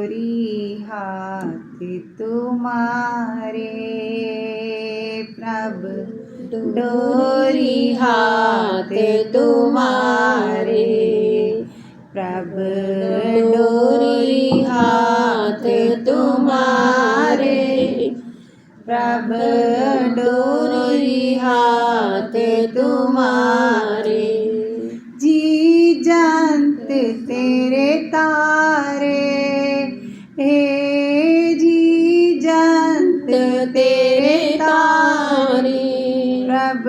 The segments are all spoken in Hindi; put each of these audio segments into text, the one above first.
डोरी हाथ तुम्हारे, प्रभ डोरी हाथ तुम्हारे, प्रभ डोरी हाथ तुम्हारे, प्रभ डोरी हाथ तुम्हारे। जी जंत तेरे तारे हे जी जंत तेरे तारे। प्रभ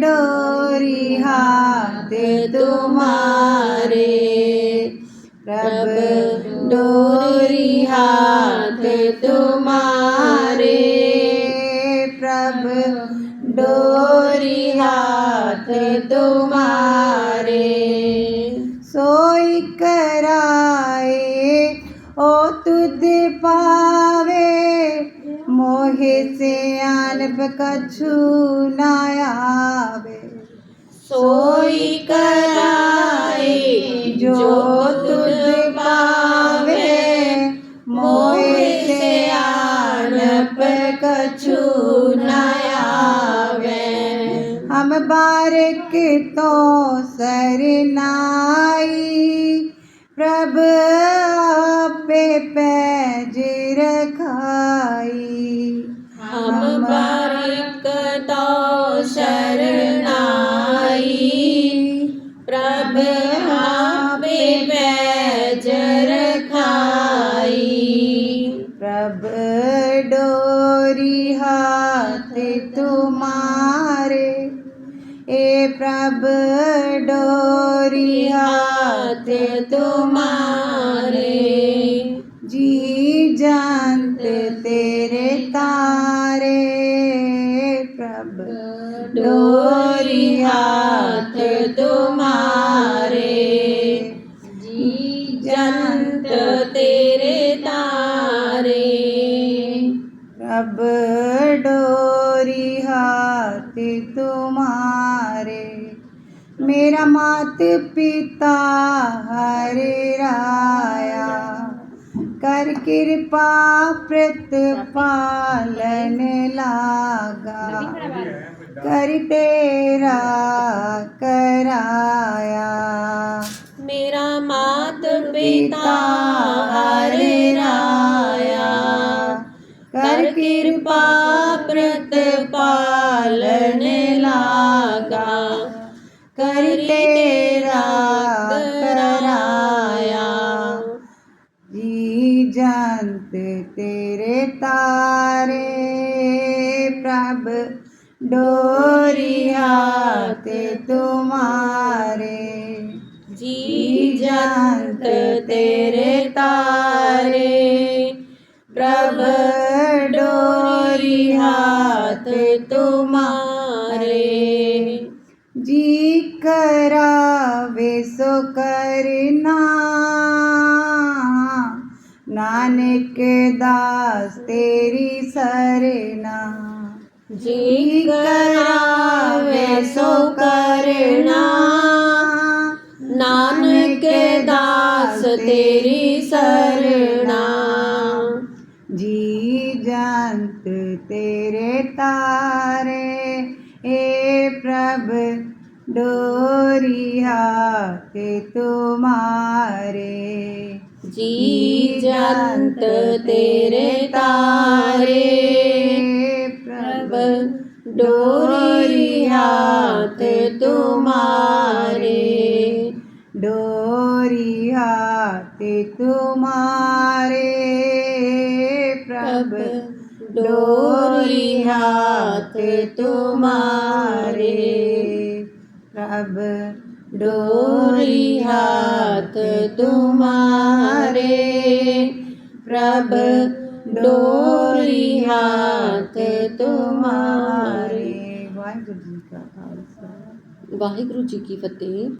डोरी हाथ तुम्हारे। प्रभ डोरी हाथ तुम्हारे। प्रभ डोरी हाथ तुम्हारे। पावे मोहे से आनब कछु न आवे। सोई कराए जो तुझ पावे मोहे से आनब कछु न आवे। हम बारक तो सरनाई प्रभ पे रखाई। हम बारिक तो शरणाई प्रभ आपे पैज रखाई। प्रभ डोरी हाथ तुम्हारे, ए प्रभ डोरी हाथ तुम्हारे। तेरे प्रभ डोरी हाथ तुम्हारे। जी जंत तेरे तारे। प्रभ डोरी हाथ तुम्हारे, मेरा मात पिता हरे राया। कर कृपा प्रतिपालन लागा। कर तेरा कराया। मेरा मात पिता हरे राया कर कृपा प्रतिपालन प्रभ डोरी हाथ तुम्हारे। जी जंत तेरे तारे। प्रभ डोरी हाथ तुम्हारे। जी करावे सो करना। नानक दास तेरी सरना। जी करावे सो करना। नानक दास तेरी सरना। जी जंत तेरे तारे हे प्रभ डोरी हाथ तुम्हारे। जी जंत तेरे तारे। डोरी हाथ तुम्हारे। डोरी हाथ तुम्हारे। प्रभ डोरी हाथ तुम्हारे। प्रभ डोरी हाथ तुम्हारे। प्रभ डोरी हाथ तुम्हारे। वाहेगुरु जी का खालसा। वाहेगुरु जी की फतेह।